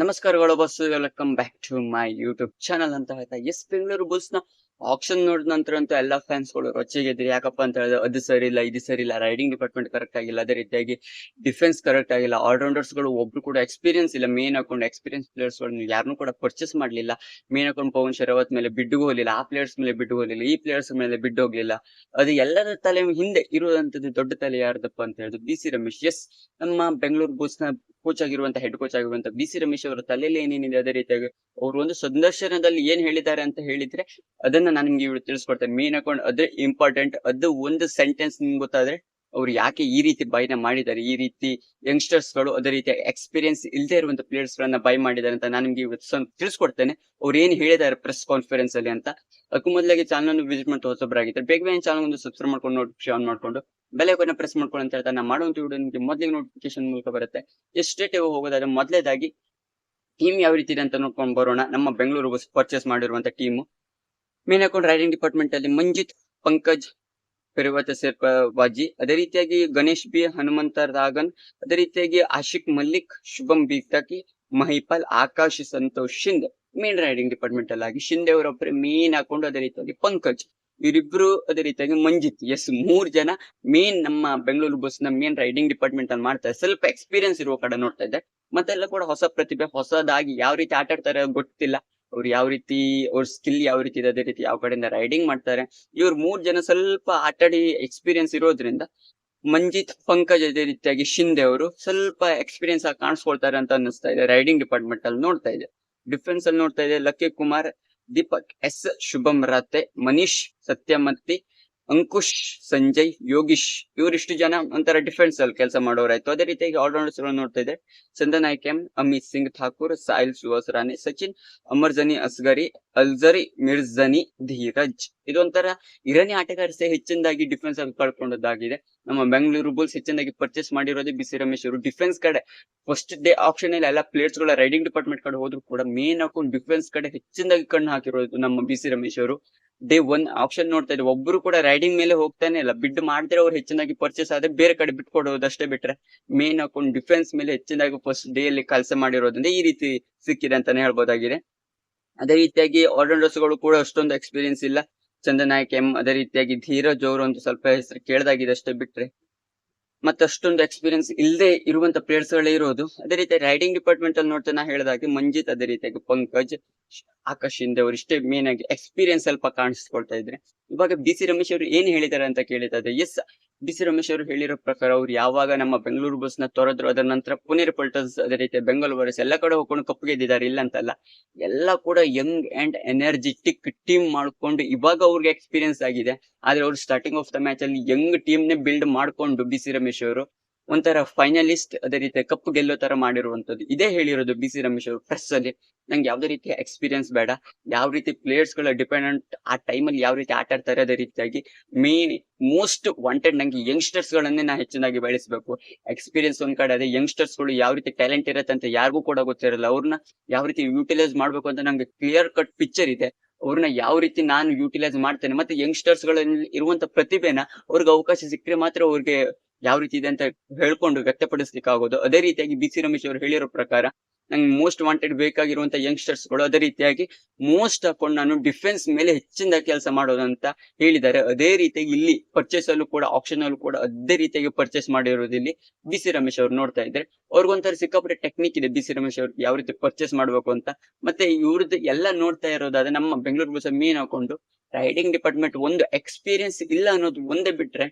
ನಮಸ್ಕಾರಗಳು bus welcome back to my YouTube channel ಅಂತ ಹೇಳ್ತಾ ಎಸ್, ಬೆಂಗಳೂರು ಬಸ್ನ ಆಪ್ಷನ್ ನೋಡಿದ ನಂತರ ಅಂತೂ ಎಲ್ಲಾ ಫ್ಯಾನ್ಸ್ಗಳು ರೊಚ್ಚಿಗೆದ್ರಿ. ಯಾಕಪ್ಪ ಅಂತ ಹೇಳಿದ್ರೆ ಅದು ಸರಿ ಇಲ್ಲ, ಇದು ಸರಿ ಇಲ್ಲ ರೈಡಿಂಗ್ ಡಿಪಾರ್ಟ್ಮೆಂಟ್ ಕರೆಕ್ಟ್ ಆಗಿಲ್ಲ. ಅದೇ ರೀತಿಯಾಗಿ ಡಿಫೆನ್ಸ್ ಕರೆಕ್ಟ್ ಆಗಿಲ್ಲ. ಆಲ್ರೌಂಡರ್ಸ್ಗಳು ಒಬ್ರು ಕೂಡ ಎಕ್ಸ್ಪೀರಿಯನ್ಸ್ ಇಲ್ಲ. ಮೇನ್ ಅಕೌಂಟ್ ಎಕ್ಸ್ಪೀರಿಯನ್ಸ್ ಪ್ಲೇಯರ್ಸ್ ಗಳನ್ನ ಯಾರನ್ನೂ ಕೂಡ ಪರ್ಚೇಸ್ ಮಾಡಲಿಲ್ಲ. ಮೇನ್ ಅಕೌಂಟ್ ಪವನ್ ಶರಾವತ್ ಮೇಲೆ ಬಿಡ್ಡು ಹೋಗಲಿಲ್ಲ. ಆ ಪ್ಲೇಯರ್ಸ್ ಮೇಲೆ ಬಿಡ್ಡು ಹೋಗಲಿಲ್ಲ. ಈ ಪ್ಲೇಯರ್ಸ್ ಮೇಲೆ ಬಿಡ್ಡು ಹೋಗಲಿಲ್ಲ. ಅದು ಎಲ್ಲರ ತಲೆ ಹಿಂದೆ ಇರುವಂತದ್ದು ದೊಡ್ಡ ತಲೆ ಯಾರ್ದಪ್ಪ ಅಂತ ಹೇಳಿದ್ರು ಬಿ ಸಿ ರಮೇಶ್. ಎಸ್, ನಮ್ಮ ಬೆಂಗಳೂರು ಬೂಸ್ನ ಕೋಚ್ ಆಗಿರುವಂತ ಹೆಡ್ ಕೋಚ್ ಆಗಿರುವಂತ ಬಿ ಸಿ ರಮೇಶ್ ಅವರ ತಲೆಯಲ್ಲಿ ಏನೇನಿದೆ, ಅದೇ ರೀತಿಯಾಗಿ ಅವರು ಒಂದು ಸಂದರ್ಶನದಲ್ಲಿ ಏನ್ ಹೇಳಿದ್ದಾರೆ ಅಂತ ಹೇಳಿದ್ರೆ ಅದನ್ನ ನಾನು ನಿಮ್ಗೆ ಇವ್ರು ತಿಳಿಸ್ಕೊಡ್ತೇನೆ. ಮೇನ್ ಅಕೌಂಟ್ ಅದೇ ಇಂಪಾರ್ಟೆಂಟ್ ಅದು ಒಂದು ಸೆಂಟೆನ್ಸ್ ನಿಮ್ಗೆ ಗೊತ್ತಾದ್ರೆ ಅವ್ರು ಯಾಕೆ ಈ ರೀತಿ ಬೈನ ಮಾಡಿದ್ದಾರೆ, ಈ ರೀತಿ ಯಂಗ್ಸ್ಟರ್ಸ್ಗಳು ಅದೇ ರೀತಿ ಎಕ್ಸ್ಪೀರಿಯನ್ಸ್ ಇಲ್ಲದೆ ಇರುವಂತ ಪ್ಲೇಯರ್ಸ್ ಗಳನ್ನ ಬೈ ಮಾಡಿದ್ದಾರೆ ಅಂತ ನಾನು ನಿಮ್ಗೆ ತಿಳಿಸ್ಕೊಡ್ತೇನೆ. ಅವ್ರು ಏನ್ ಹೇಳಿದ್ದಾರೆ ಪ್ರೆಸ್ ಕಾನ್ಫರೆನ್ಸ್ ಅಲ್ಲಿ ಅಂತ. ಅದಕ್ಕೂ ಮೊದಲಾಗಿ ಚಾನಲ್ ವಿಸಿಟ್ ಮಾಡ್ತಾ ಹೊಸೊಬ್ಬರಾಗಿದ್ದಾರೆ ಬೇಗ ಬೇಗ ಚಾನಲ್ ಒಂದು ಸಬ್ಸ್ಕ್ರೈಬ್ ಮಾಡ್ಕೊಂಡು ನೋಟಿಫಿಕೇಶನ್ ಆನ್ ಮಾಡ್ಕೊಂಡು ಬೆಲೆ ಪ್ರೆಸ್ ಮಾಡ್ಕೊಳ್ಳಿ ಅಂತ ಹೇಳ್ತಾರೆ ನಾನು ಮಾಡುವಂತ ವಿಡಿಯೋ ನಿಮಗೆ ಮೊದಲಿಗೆ ನೋಟಿಫಿಕೇಶನ್ ಮೂಲಕ ಬರುತ್ತೆ. ಎಷ್ಟೇ ಹೋಗೋದಾದ್ರೆ ಮೊದಲೇದಾಗಿ ಟೀಮ್ ಯಾವ ರೀತಿ ಇದೆ ಅಂತ ನೋಡ್ಕೊಂಡು ಬರೋಣ. ನಮ್ಮ ಬೆಂಗಳೂರು ಪರ್ಚೇಸ್ ಮಾಡಿರುವಂತ team main account raiding department ಅಲ್ಲಿ ಮಂಜಿತ್, ಪಂಕಜ್ ಪೆರುವತ ಸೇರ್ಪ ಬಾಜಿ. ಅದೇ ರೀತಿಯಾಗಿ ಗಣೇಶ್ ಬಿ, ಹನುಮಂತ ರಾಗನ್ ಅದೇ ರೀತಿಯಾಗಿ Ashiq Mallik, Shubham ಬೀತಾಕಿ Mahipal, Akash, Santosh Shinde main raiding department ಅಲ್ಲಿ ಆಗಿ ಶಿಂದೆ ಅವರೊಬ್ಬರೇ ಮೇನ್ ಹಾಕೊಂಡು ಅದೇ ರೀತಿಯಾಗಿ ಪಂಕಜ್. ಇವರಿಬ್ರು ಅದೇ ರೀತಿಯಾಗಿ ಮಂಜಿತ್ ಎಸ್ ಮೂರ್ ಜನ ಮೇನ್ ನಮ್ಮ ಬೆಂಗಳೂರು ಬಸ್ನ ಮೇನ್ ರೈಡಿಂಗ್ ಡಿಪಾರ್ಟ್ಮೆಂಟ್ ಅಲ್ಲಿ ಮಾಡ್ತಾರೆ ಸ್ವಲ್ಪ ಎಕ್ಸ್ಪೀರಿಯನ್ಸ್ ಇರುವ ಕಡೆ ನೋಡ್ತಾ ಇದ್ದೆ ಮತ್ತೆಲ್ಲ ಕೂಡ ಹೊಸ ಪ್ರತಿಭೆ, ಹೊಸದಾಗಿ ಯಾವ ರೀತಿ ಆಟ ಆಡ್ತಾರೆ ಗೊತ್ತಿಲ್ಲ. ಅವ್ರು ಯಾವ ರೀತಿ, ಅವ್ರ ಸ್ಕಿಲ್ ಯಾವ ರೀತಿ ಇದೆ, ಅದೇ ರೀತಿ ಯಾವ ಕಡೆಯಿಂದ ರೈಡಿಂಗ್ ಮಾಡ್ತಾರೆ. ಇವ್ರು ಮೂರ್ ಜನ ಸ್ವಲ್ಪ ಆಟಾಡಿ ಎಕ್ಸ್ಪೀರಿಯನ್ಸ್ ಇರೋದ್ರಿಂದ ಮಂಜಿತ್, ಪಂಕಜ್ ಅದೇ ರೀತಿಯಾಗಿ ಶಿಂದೆ ಅವರು ಸ್ವಲ್ಪ ಎಕ್ಸ್ಪೀರಿಯನ್ಸ್ ಆಗಿ ಕಾಣಿಸ್ಕೊಳ್ತಾರೆ ಅಂತ ಅನ್ನಿಸ್ತಾ ಇದೆ. ರೈಡಿಂಗ್ ಡಿಪಾರ್ಟ್ಮೆಂಟ್ ಅಲ್ಲಿ ನೋಡ್ತಾ ಇದೆ. ಡಿಫೆನ್ಸ್ ಅಲ್ಲಿ ನೋಡ್ತಾ ಇದೆ. ಲಕ್ಕಿ ಕುಮಾರ್ ದೀಪಕ್ ಎಸ್. ಶುಭಂ ರಾತೆ ಮನೀಶ್ ಸತ್ಯಮತಿ ಅಂಕುಶ್, ಸಂಜಯ್, ಯೋಗೀಶ್ ಇವರಿಷ್ಟು ಜನ ಒಂಥರ ಡಿಫೆನ್ಸ್ ಅಲ್ಲಿ ಕೆಲಸ ಮಾಡೋರಾಯ್ತು. ಅದೇ ರೀತಿಯಾಗಿ ಆಲ್ರೌಂಡರ್ಸ್ಗಳು ನೋಡ್ತಾ ಇದೆ ಚಂದನ್ ಐಕೆಂ ಅಮಿತ್ ಸಿಂಗ್ ಠಾಕೂರ್, ಸಾಹಿಲ್ ಸುಹಾಸ್ರಾನಿ ಸಚಿನ್ ಅಮರ್ಜನಿ ಅಸ್ಗರಿ, ಅಲ್ಜರಿ ಮಿರ್ಜನಿ, ಧೀರಜ್. ಇದೊಂಥರ ಇರಾನಿ ಆಟಗಾರಸೆ ಹೆಚ್ಚಿನದಾಗಿ ಡಿಫೆನ್ಸ್ ಅಲ್ಲಿ ಕಳ್ಕೊಂಡದ್ದಾಗಿದೆ. ನಮ್ಮ ಬೆಂಗಳೂರು ಬುಲ್ಸ್ ಹೆಚ್ಚಿನದಾಗಿ ಪರ್ಚೇಸ್ ಮಾಡಿರೋದೇ ಬಿಸಿ ರಮೇಶ್ ಅವರು ಡಿಫೆನ್ಸ್ ಕಡೆ ಫಸ್ಟ್ ಡೇ ಆಪ್ಷನ್ ಅಲ್ಲಿ ಎಲ್ಲ ಪ್ಲೇಯರ್ಸ್ಗಳ ರೈಡಿಂಗ್ ಡಿಪಾರ್ಟ್ಮೆಂಟ್ ಕಡೆ ಹೋದ್ರು ಕೂಡ ಮೇನ್ ಹಾಕೊಂಡು ಡಿಫೆನ್ಸ್ ಕಡೆ ಹೆಚ್ಚಿನದಾಗಿ ಕಣ್ಣು ಹಾಕಿರೋದು ನಮ್ಮ ಬಿಸಿ ರಮೇಶ್ ಅವರು ಡೇ ಒನ್ ಆಪ್ಷನ್ ನೋಡ್ತಾ ಇದ್ರೆ ಒಬ್ರು ಕೂಡ ರೈಡಿಂಗ್ ಮೇಲೆ ಹೋಗ್ತಾನೆ ಇಲ್ಲ. ಬಿಡ್ ಮಾಡಿದ್ರೆ ಅವ್ರು ಹೆಚ್ಚಿನಾಗಿ ಪರ್ಚೇಸ್ ಆದ್ರೆ ಬೇರೆ ಕಡೆ ಬಿಟ್ಕೊಡೋದು ಅಷ್ಟೇ ಬಿಟ್ರೆ ಮೇನ್ ಹಾಕೊಂಡು ಡಿಫೆನ್ಸ್ ಮೇಲೆ ಹೆಚ್ಚಿನಾಗಿ ಫಸ್ಟ್ ಡೇ ಅಲ್ಲಿ ಕೆಲಸ ಮಾಡಿರೋದ್ರಿಂದ ಈ ರೀತಿ ಸಿಕ್ಕಿದೆ ಅಂತಾನೆ ಹೇಳ್ಬೋದಾಗಿದೆ. ಅದೇ ರೀತಿಯಾಗಿ ಆಲ್ರೌಂಡರ್ಸ್ಗಳು ಕೂಡ ಅಷ್ಟೊಂದು ಎಕ್ಸ್ಪೀರಿಯನ್ಸ್ ಇಲ್ಲ. ಚಂದನಾಯಕ್ ಎಂ ಅದೇ ರೀತಿಯಾಗಿ ಧೀರಜ್ ಅವರು ಒಂದು ಸ್ವಲ್ಪ ಹೆಸರು ಕೇಳ್ದಾಗಿದೆ ಅಷ್ಟೇ ಬಿಟ್ರೆ. ಮತ್ತೆ ಅಷ್ಟೊಂದು ಎಕ್ಸ್ಪೀರಿಯನ್ಸ್ ಇಲ್ಲದೆ ಇರುವಂತ ಪ್ಲೇಯರ್ಸ್ ಗಳೇ ಇರೋದು. ಅದೇ ರೀತಿ ರೈಡಿಂಗ್ ಡಿಪಾರ್ಟ್ಮೆಂಟ್ ಅಲ್ಲಿ ನೋಡ್ತಾ ನಾ ಹೇಳಿದಾಗೆ ಮಂಜಿತ್, ಅದೇ ರೀತಿಯಾಗಿ ಪಂಕಜ್, ಆಕಾಶ್ ಶಿಂದೆ ಅವರು ಇಷ್ಟೇ ಮೇನ್ ಆಗಿ ಎಕ್ಸ್ಪೀರಿಯನ್ಸ್ ಸ್ವಲ್ಪ ಕಾಣಿಸ್ಕೊಳ್ತಾ ಇದ್ರೆ. ಇವಾಗ ಬಿ ಸಿ ರಮೇಶ್ ಅವರು ಏನ್ ಹೇಳಿದ್ದಾರೆ ಅಂತ ಕೇಳಿದ್ರೆ ಎಸ್ ಬಿ ಸಿ ರಮೇಶ್ ಅವರು ಹೇಳಿರೋ ಪ್ರಕಾರ ಅವ್ರು ಯಾವಾಗ ನಮ್ಮ ಬೆಂಗಳೂರು ಬಸ್ನ ತೊರೆದ್ರು ಅದರ ನಂತರ ಪುನೇರ್ ಪಲ್ಟರ್ಸ್ ಅದೇ ರೀತಿ ಬೆಂಗಳೂರು ವಾರಿಯರ್ಸ್ ಎಲ್ಲ ಕಡೆ ಹೋಗ್ಕೊಂಡು ಕಪ್ಪು ಗೆದ್ದಿದ್ದಾರೆ, ಇಲ್ಲ ಅಂತಲ್ಲ. ಎಲ್ಲ ಕೂಡ ಯಂಗ್ ಅಂಡ್ ಎನರ್ಜೆಟಿಕ್ ಟೀಮ್ ಮಾಡ್ಕೊಂಡು ಇವಾಗ ಅವ್ರಿಗೆ ಎಕ್ಸ್ಪೀರಿಯನ್ಸ್ ಆಗಿದೆ. ಆದ್ರೆ ಅವ್ರು ಸ್ಟಾರ್ಟಿಂಗ್ ಆಫ್ ದ ಮ್ಯಾಚ್ ಅಲ್ಲಿ ಯಂಗ್ ಟೀಮ್ ನೇ ಬಿಲ್ಡ್ ಮಾಡ್ಕೊಂಡು ಡಿ ರಮೇಶ್ ಅವರು. ಒಂಥರ ಫೈನಲಿಸ್ಟ್ ಅದೇ ರೀತಿ ಕಪ್ ಗೆಲ್ಲೋ ತರ ಮಾಡಿರುವಂತದ್ದು ಇದೇ ಹೇಳಿರೋದು ಬಿ ಸಿ ರಮೇಶ್ ಅವರು ಪ್ರೆಸ್ ಅಲ್ಲಿ. ನಂಗೆ ಯಾವ್ದೇ ರೀತಿಯ ಎಕ್ಸ್ಪೀರಿಯನ್ಸ್ ಬೇಡ. ಯಾವ ರೀತಿ ಪ್ಲೇಯರ್ಸ್ಗಳ ಡಿಪೆಂಡೆಂಟ್ ಆ ಟೈಮಲ್ಲಿ ಯಾವ ರೀತಿ ಆಟ ಆಡ್ತಾರೆ ಅದೇ ರೀತಿಯಾಗಿ ಮೇನ್ ಮೋಸ್ಟ್ ವಾಂಟೆಡ್ ನಂಗೆ ಯಂಗ್ಸ್ಟರ್ಸ್ ಗಳನ್ನೇ ನಾ ಹೆಚ್ಚಿನಾಗಿ ಬೆಳೆಸಬೇಕು. ಎಕ್ಸ್ಪೀರಿಯನ್ಸ್ ಒಂದ್ ಕಡೆ ಅದೇ ಯಂಗ್ಸ್ಟರ್ಸ್ಗಳು ಯಾವ ರೀತಿ ಟ್ಯಾಲೆಂಟ್ ಇರತ್ತೆ ಅಂತ ಯಾರಿಗೂ ಕೂಡ ಗೊತ್ತಿರಲ್ಲ. ಅವ್ರನ್ನ ಯಾವ ರೀತಿ ಯುಟಿಲೈಸ್ ಮಾಡ್ಬೇಕು ಅಂತ ನಂಗೆ ಕ್ಲಿಯರ್ ಕಟ್ ಪಿಕ್ಚರ್ ಇದೆ. ಅವ್ರನ್ನ ಯಾವ ರೀತಿ ನಾನು ಯೂಟಿಲೈಸ್ ಮಾಡ್ತೇನೆ. ಮತ್ತೆ ಯಂಗ್ಸ್ಟರ್ಸ್ಗಳಲ್ಲಿ ಇರುವಂತ ಪ್ರತಿಭೆನ ಅವ್ರಿಗೆ ಅವಕಾಶ ಸಿಕ್ಕರೆ ಮಾತ್ರ ಅವ್ರಿಗೆ ಯಾವ ರೀತಿ ಇದೆ ಅಂತ ಹೇಳ್ಕೊಂಡು ವ್ಯಕ್ತಪಡಿಸ್ಲಿಕ್ಕೆ ಆಗೋದು ಅದೇ ರೀತಿಯಾಗಿ ಬಿ ಸಿ ರಮೇಶ್ ಅವರು ಹೇಳಿರೋ ಪ್ರಕಾರ, ನಂಗೆ ಮೋಸ್ಟ್ ವಾಂಟೆಡ್ ಬೇಕಾಗಿರುವಂತ ಯಂಗ್ಸ್ಟರ್ಸ್ಗಳು ಅದೇ ರೀತಿಯಾಗಿ ಮೋಸ್ಟ್ ಹಾಕೊಂಡು ನಾನು ಡಿಫೆನ್ಸ್ ಮೇಲೆ ಹೆಚ್ಚಿನ ಕೆಲಸ ಅಂತ ಹೇಳಿದ್ದಾರೆ. ಅದೇ ರೀತಿಯಾಗಿ ಇಲ್ಲಿ ಪರ್ಚೇಸ್ ಅಲ್ಲೂ ಕೂಡ ಆಪ್ಷನ್ ಅಲ್ಲೂ ಕೂಡ ಅದೇ ರೀತಿಯಾಗಿ ಪರ್ಚೇಸ್ ಮಾಡಿರೋದು ಇಲ್ಲಿ ಬಿ ಸಿ ರಮೇಶ್ ಅವ್ರು ನೋಡ್ತಾ ಇದ್ರೆ ಅವ್ರಿಗೊಂಥರ ಸಿಕ್ಕಾಪಟ್ಟೆ ಟೆಕ್ನಿಕ್ ಇದೆ ಬಿ ಸಿ ರಮೇಶ್ ಅವ್ರು ಯಾವ ರೀತಿ ಪರ್ಚೇಸ್ ಮಾಡ್ಬೇಕು ಅಂತ. ಮತ್ತೆ ಇವ್ರದ್ದು ಎಲ್ಲ ನೋಡ್ತಾ ಇರೋದಾದ್ರೆ ನಮ್ಮ ಬೆಂಗಳೂರು ಬಸ್ ಮೀನ್ ಹಾಕೊಂಡು ರೈಡಿಂಗ್ ಡಿಪಾರ್ಟ್ಮೆಂಟ್ ಒಂದು ಎಕ್ಸ್ಪೀರಿಯನ್ಸ್ ಇಲ್ಲ ಅನ್ನೋದು ಒಂದೇ ಬಿಟ್ರೆ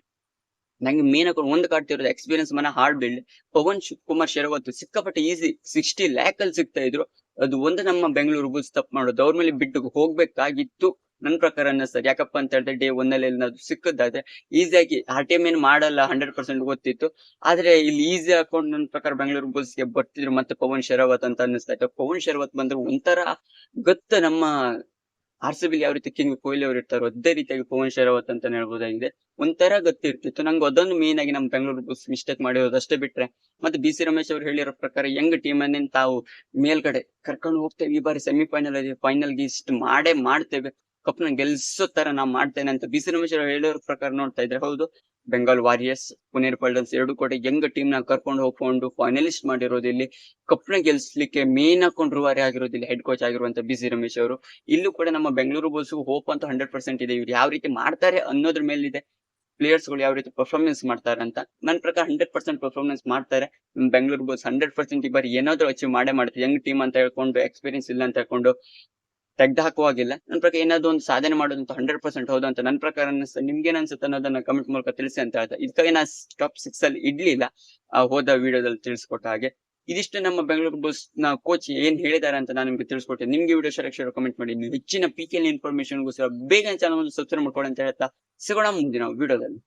ನಂಗೆ ಮೇನ್ ಹಾಕೊಂಡು ಒಂದು ಕಾಡ್ತಿರೋದು ಎಕ್ಸ್ಪೀರಿಯನ್ಸ್ ಮನ ಹಾರ್ಡ್ ಬಿಲ್ಡ್ ಪವನ್ ಶಿವಕುಮಾರ್ ಕುಮಾರ್ ಶೆರವತ್ತು ಸಿಕ್ಕಾಪಟ್ಟೆ ಈಸಿ ಸಿಕ್ಸ್ಟಿ ಲ್ಯಾಕ್ ಅಲ್ಲಿ ಸಿಗ್ತಾ ಇದ್ರು. ಅದು ಒಂದು ನಮ್ಮ ಬೆಂಗಳೂರು ಬುಲ್ಸ್ ತಪ್ಪು ಮಾಡೋದು. ಅವ್ರ ಮೇಲೆ ಬಿಟ್ಟು ಹೋಗ್ಬೇಕಾಗಿತ್ತು. ನನ್ನ ಪ್ರಕಾರ ಅನ್ನಿಸ್ತದೆ ಯಾಕಪ್ಪ ಅಂತ ಹೇಳಿದ್ರೆ ಡೇ ಒಂದಲ್ಲಿ ಏನಾದ್ರು ಸಿಕ್ಕದಾದ್ರೆ ಈಸಿಯಾಗಿ ಆರ್ ಟಿ ಎಂ ಏನ್ ಮಾಡಲ್ಲ ಹಂಡ್ರೆಡ್ ಪರ್ಸೆಂಟ್ ಗೊತ್ತಿತ್ತು. ಆದ್ರೆ ಇಲ್ಲಿ ಈಸಿ ಹಾಕೊಂಡು ನನ್ನ ಪ್ರಕಾರ ಬೆಂಗಳೂರು ಬುಲ್ಸ್ಗೆ ಬರ್ತಿದ್ರು ಮತ್ತೆ ಪವನ್ ಶರಾವತ್ ಅಂತ ಅನ್ನಿಸ್ತಾ ಇತ್ತು. ಪವನ್ ಶರಾವತ್ ಬಂದ್ರೆ ಒಂಥರ ಗೊತ್ತ ನಮ್ಮ ಆರ್ ಸಿ ಬಿಲ್ ಯಾವ ರೀತಿ ಕಿಂಗ್ ಕೊಹ್ಲಿ ಅವರು ಇರ್ತಾರೋ ಅದೇ ರೀತಿಯಾಗಿ ಪವನ್ ಶರಾವತ್ ಅಂತ ಹೇಳ್ಬೋದಾಗಿದೆ. ಒಂಥರ ಗೊತ್ತಿರ್ತಿತ್ತು. ನಂಗೆ ಅದೊಂದು ಮೇನ್ ಆಗಿ ನಮ್ಮ ಬೆಂಗಳೂರು ಬುಲ್ಸ್ ಮಿಸ್ಟೇಕ್ ಮಾಡಿರೋದು ಅಷ್ಟೇ ಬಿಟ್ರೆ. ಮತ್ತೆ ಬಿ ಸಿ ರಮೇಶ್ ಅವರು ಹೇಳಿರೋ ಪ್ರಕಾರ ಯಂಗ್ ಟೀಮ್ ಅನ್ನ ತಾವು ಮೇಲ್ಗಡೆ ಕರ್ಕೊಂಡು ಹೋಗ್ತೇವೆ. ಈ ಬಾರಿ ಸೆಮಿಫೈನಲ್ ಅಲ್ಲಿ ಫೈನಲ್ಗೆ ಇಷ್ಟು ಮಾಡೇ ಮಾಡ್ತೇವೆ. ಕಪ್ನ ಗೆಲ್ಸೋ ತರ ನಾ ಮಾಡ್ತೇನೆ ಅಂತ ಬಿ ಸಿ ರಮೇಶ್ ಅವರು ಹೇಳಿರೋ ಪ್ರಕಾರ ನೋಡ್ತಾ ಇದ್ರೆ. ಹೌದು ಬೆಂಗಾಲ್ ವಾರಿಯರ್ಸ್ ಪುನೇರ್ ಪಲ್ಟನ್ಸ್ ಎರಡು ಕೂಡ ಯಂಗ್ ಟೀಮ್ನ ಕರ್ಕೊಂಡು ಹೋಗ್ಕೊಂಡು ಫೈನಲಿಸ್ಟ್ ಮಾಡಿರೋದು ಇಲ್ಲಿ. ನ ಗೆಲ್ಸ್ಲಿಕ್ಕೆ ಮೇನ್ ರೂವಾರಿ ಆಗಿರೋದಿಲ್ಲ ಹೆಡ್ ಕೋಚ್ ಆಗಿರುವಂತ ಬಿ ರಮೇಶ್ ಅವರು. ಇಲ್ಲೂ ಕೂಡ ನಮ್ಮ ಬೆಂಗಳೂರು ಬುಲ್ಸ್ ಹೋಪ್ ಅಂತ ಹಂಡ್ರೆಡ್ ಪರ್ಸೆಂಟ್ ಇದೆ. ಇವ್ರು ಯಾವ ರೀತಿ ಮಾಡ್ತಾರೆ ಅನ್ನೋದ್ರ ಮೇಲಿದೆ. ಪ್ಲೇಯರ್ಸ್ಗಳು ಯಾವ ರೀತಿ ಪರ್ಫಾರ್ಮೆನ್ಸ್ ಮಾಡ್ತಾರೆ ಅಂತ. ನನ್ನ ಪ್ರಕಾರ ಹಂಡ್ರೆಡ್ ಪರ್ಸೆಂಟ್ ಪರ್ಫಾರ್ಮೆನ್ಸ್ ಮಾಡ್ತಾರೆ. ಬೆಂಗಳೂರು ಬೋಸ್ ಹಂಡ್ರೆಡ್ ಪರ್ಸೆಂಟ್ ಈ ಬಾರಿ ಏನಾದ್ರು ಅಚೀವ್ ಮಾಡೇ ಮಾಡುತ್ತೆ ಯಂಗ್ ಟೀಮ್ ಅಂತ ಹೇಳ್ಕೊಂಡು ಎಕ್ಸ್ಪೀರಿಯನ್ಸ್ ಇಲ್ಲ ಅಂತ ಹೇಳ್ಕೊಂಡು ತೆಗ್ದು ಹಾಕುವಾಗಿಲ್ಲ ನನ್ನ ಪ್ರಕಾರ ಏನಾದ್ರು ಒಂದು ಸಾಧನೆ ಮಾಡೋದಂತ ಹಂಡ್ರೆಡ್ ಪರ್ಸೆಂಟ್ ಹೌದು ಅಂತ ನನ್ನ ಪ್ರಕಾರ ನಿಮ್ಗೆ ಅನ್ಸುತ್ತೆ ಅನ್ನೋದನ್ನ ಕಮೆಂಟ್ ಮೂಲಕ ತಿಳಿಸಿ ಅಂತ ಹೇಳ್ತಾ ಇದಕ್ಕಾಗಿ ನಾ ಟಾಪ್ ಸಿಕ್ಸ್ ಅಲ್ಲಿ ಇಡ್ಲಿಲ್ಲ. ಹೋದ ವಿಡಿಯೋದಲ್ಲಿ ತಿಳಿಸ್ಕೊಟ್ಟ ಹಾಗೆ. ಇದಿಷ್ಟು ನಮ್ಮ ಬೆಂಗಳೂರು ಬುಲ್ಸ್ನ ಕೋಚ್ ಏನ್ ಹೇಳಿದ್ದಾರೆ ಅಂತ ನಾನು ನಿಮ್ಗೆ ತಿಳಿಸ್ಕೊಟ್ಟೆ ನಿಮ್ಗೆ ವಿಡಿಯೋ ಶೇರ್ ಕಮೆಂಟ್ ಮಾಡಿ. ನೀವು ಹೆಚ್ಚಿನ ಪಿ ಕೆ ಇನ್ಫಾರ್ಮೇಶನ್ಗೋಸ್ಕರ ಬೇಗ ಚಾನಲ್ ಸಬ್ಸ್ಕ್ರೈಬ್ ಮಾಡ್ಕೊಳ್ಳಿ ಅಂತ ಹೇಳ್ತಾ ಸಿಗೋಣ ಮುಂದಿನ ವಿಡಿಯೋದಲ್ಲಿ.